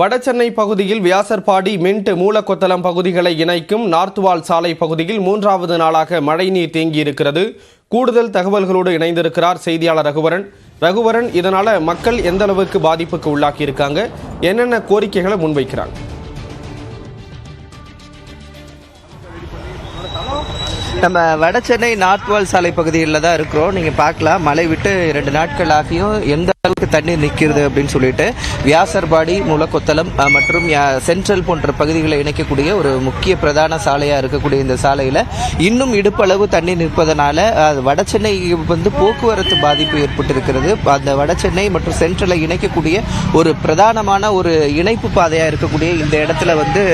வடசென்னை பகுதியில் வியாசர்பாடி மின்ட் மூலக்கொத்தளம் பகுதிகளை இணைக்கும் நார்த்வால் சாலை பகுதியில் மூன்றாவது நாளாக மழைநீர் தேங்கியிருக்கிறது. கூடுதல் தகவல்களோடு இணைந்திருக்கிறார் செய்தியாளர் ரகுவரன். ரகுவரன் இதனால மக்கள் எந்த அளவுக்கு பாதிப்புக்கு உள்ளாக்கி இருக்காங்க என்னென்ன கோரிக்கைகளை முன்வைக்கிறாங்க? நம்ம வடசென்னை நார்த்வால் சாலை பகுதியில் தான் இருக்கிறோம். நீங்கள் பார்க்கலாம். மழை விட்டு ரெண்டு நாட்கள் ஆகியும் எந்த அளவுக்கு தண்ணீர் நிற்கிறது அப்படின்னு சொல்லிட்டு வியாசர்பாடி முலக்கொத்தளம் மற்றும் யா- சென்ட்ரல் போன்ற பகுதிகளை இணைக்கக்கூடிய ஒரு முக்கிய பிரதான சாலையாக இருக்கக்கூடிய இந்த சாலையில் இன்னும் இடுப்பளவு தண்ணீர் நிற்பதனால வட சென்னை வந்து போக்குவரத்து பாதிப்பு ஏற்பட்டிருக்கிறது. அந்த வட சென்னை மற்றும் சென்ட்ரலை இணைக்கக்கூடிய ஒரு பிரதானமான ஒரு இணைப்பு பாதையாக இருக்கக்கூடிய இந்த இடத்துல வந்து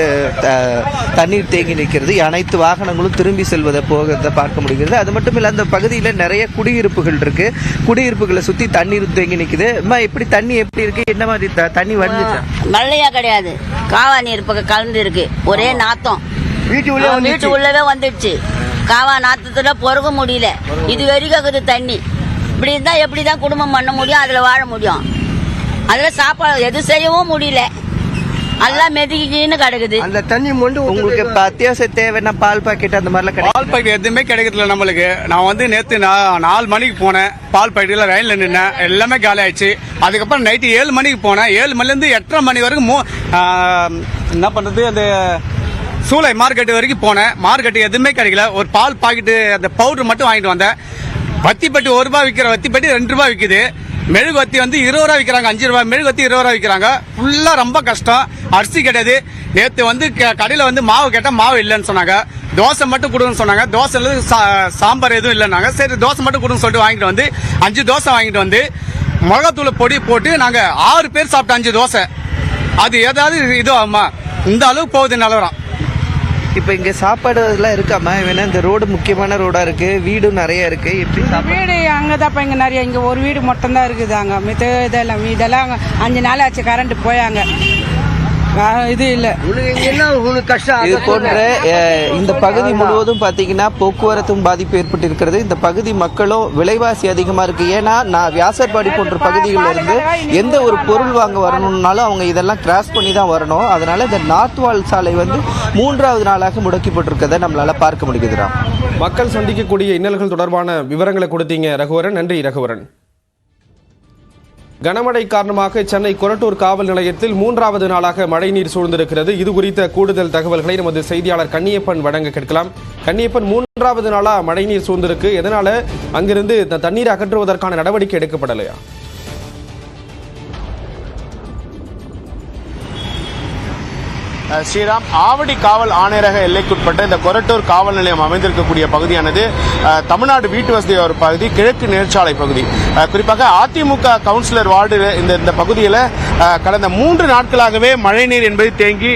த- தண்ணீர் தேங்கி நிற்கிறது. அனைத்து வாகனங்களும் திரும்பி செல்வதை போகிறத பார்க்க முடிகிறது. அது மட்டும் இல்லை அந்த பகுதியில் நிறைய குடியிருப்புகள் இருக்கு. குடியிருப்புகளை சுற்றி தண்ணீர் தேங்கி நிற்கிறது. நிற்குது அம்மா எப்படி தண்ணி எப்படி இருக்கு? என்ன மாதிரி தண்ணி வந்துச்சா மழையா கிடையாது. காவா நீர் பக்கம் கலந்து இருக்கு. ஒரே நாத்தம். வீட்டு வீட்டு உள்ளவே வந்துடுச்சு காவா நாத்தத்துல பொறுக்க முடியல. இது வரைக்கும் இருக்குது தண்ணி. இப்படி இருந்தா எப்படி தான் குடும்பம் பண்ண முடியும்? அதுல வாழ முடியும். அதுல சாப்பாடு எது செய்யவும் முடியல. எல்லாம் மெதுக்கின்னு கிடக்குது. அந்த தண்ணி மொண்டு உங்களுக்கு இப்ப அத்தியாவசிய தேவைன்னா பால் பாக்கெட் அந்த மாதிரிலாம் கிடைக்கும் பால் பாக்கெட் எதுவுமே கிடைக்கிறதில்ல நம்மளுக்கு. நான் வந்து நேற்று நான் நாலு மணிக்கு போனேன். பால் பாக்கெட்டில் ரயிலில் நின்னேன். எல்லாமே காலி ஆயிடுச்சு. அதுக்கப்புறம் நைட்டு ஏழு மணிக்கு போனேன். ஏழு மணிலேருந்து எட்டரை மணி வரைக்கும் மூ என்ன பண்ணுறது அந்த சூளை மார்க்கெட்டு வரைக்கும் போனேன். மார்க்கெட்டு எதுவுமே கிடைக்கல. ஒரு பால் பாக்கெட்டு அந்த பவுடர் மட்டும் வாங்கிட்டு வந்தேன். வத்தி பெட்டி ஒரு ரூபாய் விற்கிற வத்தி பெட்டி ரெண்டு ரூபாய் விற்குது மெழுகுவத்தி வந்து இருபது ரூபா விற்கிறாங்க அஞ்சு ரூபாய். மெழுகுவத்தி இருபது ரூபா விற்கிறாங்க ஃபுல்லாக ரொம்ப கஷ்டம். அரிசி கிடையாது. நேற்று வந்து கடையில் வந்து மாவு கேட்டால் மாவு இல்லைன்னு சொன்னாங்க. தோசை மட்டும் கொடுங்கன்னு சொன்னாங்க. தோசை சா- சாம்பார் எதுவும் இல்லைன்னாங்க. சரி தோசை மட்டும் கொடுங்கன்னு சொல்லிட்டு வாங்கிட்டு வந்து அஞ்சு தோசை வாங்கிட்டு வந்து மிளகாத்தூள் பொடி போட்டு நாங்கள் ஆறு பேர் சாப்பிட்ட அஞ்சு தோசை. அது ஏதாவது இது ஆகுமா? இந்த அளவுக்கு போகுது நிலவரம். இப்போ இங்க சாப்பாடு இதெல்லாம் இருக்காமா வேணா இந்த ரோடு முக்கியமான ரோடா இருக்கு வீடும் நிறைய இருக்கு எப்படி வீடு அங்கதான்ப்பா இங்க நிறைய இங்க ஒரு வீடு மட்டும் தான் இருக்குது அங்க. மித்த இதெல்லாம் இதெல்லாம் அங்க அஞ்சு நாள் ஆச்சு கரண்ட் போயாங்க. இது இல்ல. உனக்கு கஷ்டம்? இது போன்ற இந்த பகுதி முழுவதும் பாத்தீங்கன்னா போக்குவரத்தும் பாதிப்பு ஏற்பட்டிருக்கிறது. இந்த பகுதி மக்களும் விலைவாசி அதிகமா இருக்கு. ஏன்னா நான் வியாசர்பாடி போன்ற பகுதிகளில் இருந்து எந்த ஒரு பொருள் வாங்க வரணும்னாலும் அவங்க இதெல்லாம் கிராஸ் பண்ணி தான் வரணும். அதனால இந்த நார்த் வால் சாலை வந்து மூன்றாவது நாளாக முடக்கப்பட்டிருக்கதை நம்மளால பார்க்க முடியுதுடா மக்கள் சந்திக்கக்கூடிய இன்னல்கள் தொடர்பான விவரங்களை கொடுத்தீங்க ரகுவரன். நன்றி ரகுவரன். கனமழை காரணமாக சென்னை கொரட்டூர் காவல் நிலையத்தில் மூன்றாவது நாளாக மழைநீர் சூழ்ந்திருக்கிறது. இது குறித்த கூடுதல் தகவல்களை நமது செய்தியாளர் கன்னியப்பன் வழங்க கேட்கலாம். கன்னியப்பன் மூன்றாவது நாளா மழைநீர் சூழ்ந்திருக்கு. எதனால அங்கிருந்து தண்ணீர் தண்ணீரை அகற்றுவதற்கான நடவடிக்கை எடுக்கப்படலையா? ஸ்ரீராம் ஆவடி காவல் ஆணையரக எல்லைக்குட்பட்ட இந்த கொரட்டூர் காவல் நிலையம் அமைந்திருக்கக்கூடிய பகுதியானது தமிழ்நாடு வீட்டு வசதி ஒரு பகுதி கிழக்கு நேர்ச்சாலை பகுதி. குறிப்பாக அதிமுக கவுன்சிலர் வார்டு இந்த இந்த பகுதியில் கடந்த மூன்று நாட்களாகவே மழைநீர் என்பது தேங்கி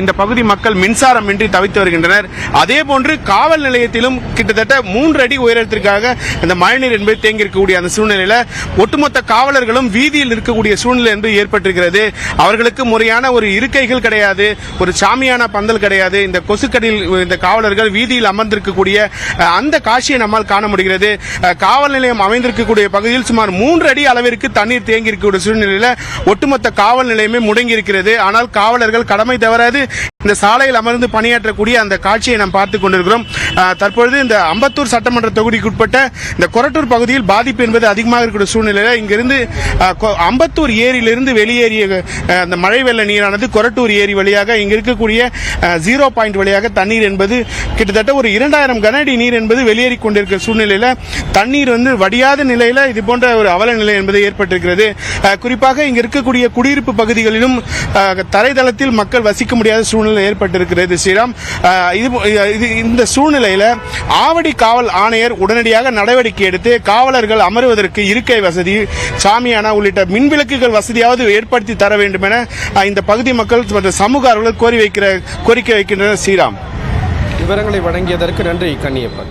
இந்த பகுதி மக்கள் மின்சாரம் இன்றி தவித்து வருகின்றனர். அதே போன்று காவல் நிலையத்திலும் கிட்டத்தட்ட மூன்று அடி உயரத்திற்காக இந்த மழைநீர் என்பது தேங்கி இருக்கக்கூடிய அந்த சூழ்நிலையில் ஒட்டுமொத்த காவலர்களும் வீதியில் இருக்கக்கூடிய சூழ்நிலை என்பது ஏற்பட்டிருக்கிறது. அவர்களுக்கு முறையான ஒரு இருக்கைகள் கிடையாது. ஒரு சாமியான பந்தல் கிடையாது. இந்த கொசுக்கடியில் இந்த காவலர்கள் வீதியில் அமர்ந்திருக்கக்கூடிய அந்த காட்சியை நம்மால் காண முடிகிறது. காவல் நிலையம் அமைந்திருக்கக்கூடிய பகுதியில் சுமார் மூன்று அடி அளவிற்கு தண்ணீர் தேங்கி இருக்கக்கூடிய சூழ்நிலையில் ஒட்டுமொத்த காவல் நிலையமே முடங்கி இருக்கிறது ஆனால் காவலர்கள் கடமை தவறாது. இந்த சாலையில் அமர்ந்து பணியாற்றக்கூடிய அந்த காட்சியை நாம் பார்த்துக் கொண்டிருக்கிறோம். தற்பொழுது இந்த அம்பத்தூர் சட்டமன்ற தொகுதிக்குட்பட்ட இந்த கொரட்டூர் பகுதியில் பாதிப்பு என்பது அதிகமாக இருக்கிற சூழ்நிலையில் இங்கிருந்து கொ- அம்பத்தூர் ஏரியிலிருந்து வெளியேறிய அந்த மழை வெள்ள நீரானது கொரட்டூர் ஏரி வழியாக இங்கே இருக்கக்கூடிய ஜீரோ பாயிண்ட் வழியாக தண்ணீர் என்பது கிட்டத்தட்ட ஒரு இரண்டாயிரம் கன அடி நீர் என்பது வெளியேறி கொண்டிருக்கிற சூழ்நிலையில் தண்ணீர் வந்து வடியாத நிலையில் இது போன்ற ஒரு அவல நிலை என்பது ஏற்பட்டிருக்கிறது. குறிப்பாக இங்கே இருக்கக்கூடிய குடியிருப்பு பகுதிகளிலும் தரைதளத்தில் மக்கள் வசிக்க முடியாத சூழ்நிலை ஏற்பட்டிருக்கிறது ஸ்ரீராம். இது இது இந்த சூழ்நிலையில ஆவடி காவல் ஆணையர் உடனடியாக நடவடிக்கை எடுத்து காவலர்கள் அமருவதற்கு இருக்கை வசதி சாமியானா உள்ளிட்ட மின்விளக்குகள் வசதியாவது ஏற்படுத்தி தர வேண்டும் என இந்த பகுதி மக்கள் மற்றும் சமூக ஆர்வலர்கள் கோரி வைக்கிற கோரிக்கை வைக்கின்றனர் ஸ்ரீராம். விவரங்களை வழங்கியதற்கு நன்றி கண்ணியப்பன்.